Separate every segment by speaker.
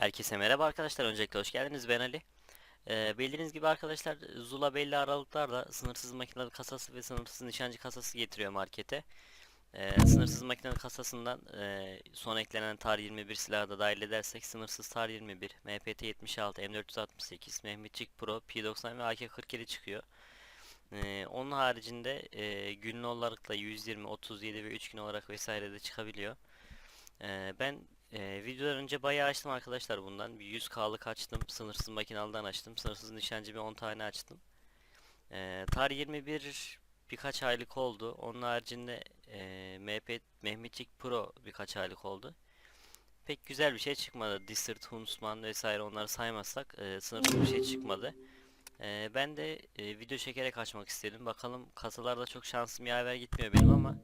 Speaker 1: Herkese merhaba arkadaşlar. Öncelikle hoş geldiniz. Ben Ali. Ee, bildiğiniz gibi arkadaşlar Zula belli aralıklarla sınırsız makinalı kasası ve sınırsız nişancı kasası getiriyor markete. Ee, sınırsız makinalı kasasından e, son eklenen TAR 21 silahı da dahil edersek sınırsız TAR 21, MPT 76, M468, Mehmetçik Pro, P90 ve AK-47 çıkıyor. Ee, onun haricinde e, günlü olarak da 120, 37 ve 3 gün olarak vesaire de çıkabiliyor. Ee, ben ee, videodan önce bayağı açtım arkadaşlar bundan. Bir 100k'lık açtım. Sınırsız makinalıdan açtım. Sınırsız nişancı bir 10 tane açtım. Ee, Tar 21 birkaç aylık oldu. Onun haricinde e, MP Mehmetçik Pro birkaç aylık oldu. Pek güzel bir şey çıkmadı. Desert, Huntsman vesaire onları saymazsak e, sınırsız bir şey çıkmadı. E, ben de e, video çekerek açmak istedim. Bakalım kasalarda çok şansım yaver gitmiyor benim ama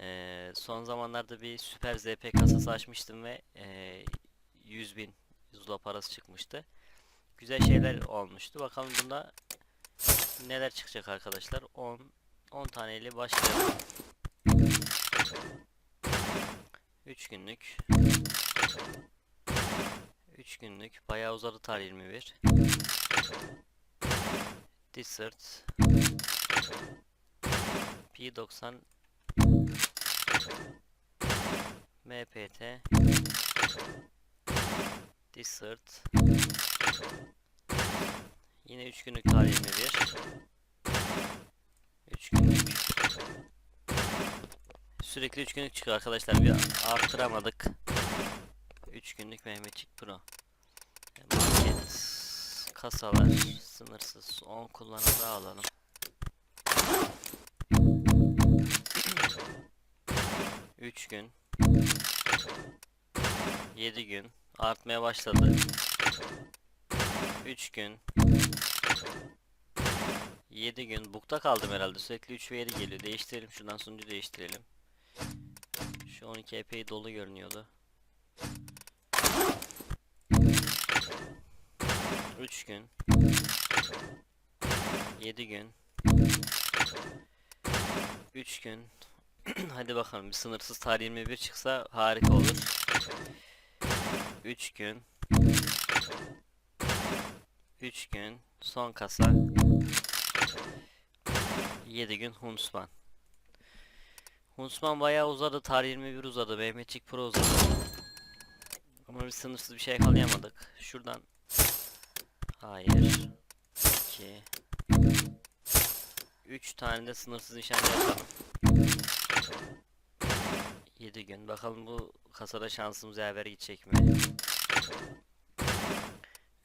Speaker 1: ee, son zamanlarda bir süper ZP kasası açmıştım ve e, 100 bin Zula parası çıkmıştı. Güzel şeyler olmuştu. Bakalım bunda neler çıkacak arkadaşlar. 10 10 taneyle başlayalım. 3 günlük 3 günlük bayağı uzadı tar 21 Desert P90 MPT Desert. Yine 3 günlük tarih 21 3 günlük. Sürekli 3 günlük çıkıyor arkadaşlar. Bir arttıramadık. 3 günlük Mehmetçik Pro. Market Kasalar Sınırsız. 10 kullanım daha alalım 3 gün. 7 gün. Artmaya başladı. 3 gün. 7 gün. Bukta kaldım herhalde. Sürekli 3 ve 7 geliyor. Değiştirelim şuradan. Sunucu değiştirelim. Şu 12 epey dolu görünüyordu. 3 gün. 7 gün. 3 gün Hadi bakalım bir sınırsız tarih 21 çıksa harika olur. 3 gün. 3 gün son kasa. 7 gün Huntsman. Huntsman bayağı uzadı tarih 21 uzadı Mehmetçik Pro uzadı. Ama bir sınırsız bir şey yakalayamadık. Şuradan. Hayır. 2 3 tane de sınırsız nişancı yapalım 7 gün. Bakalım bu kasada şansımız yaver gidecek mi?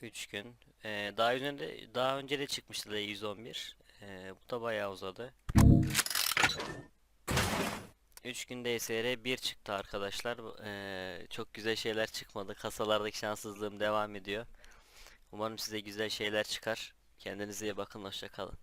Speaker 1: 3 gün. Ee, daha önce daha önce de çıkmıştı D111. Ee, bu da bayağı uzadı. 3 gün DSR 1 çıktı arkadaşlar. Ee, çok güzel şeyler çıkmadı. Kasalardaki şanssızlığım devam ediyor. Umarım size güzel şeyler çıkar. Kendinize iyi bakın. Hoşçakalın.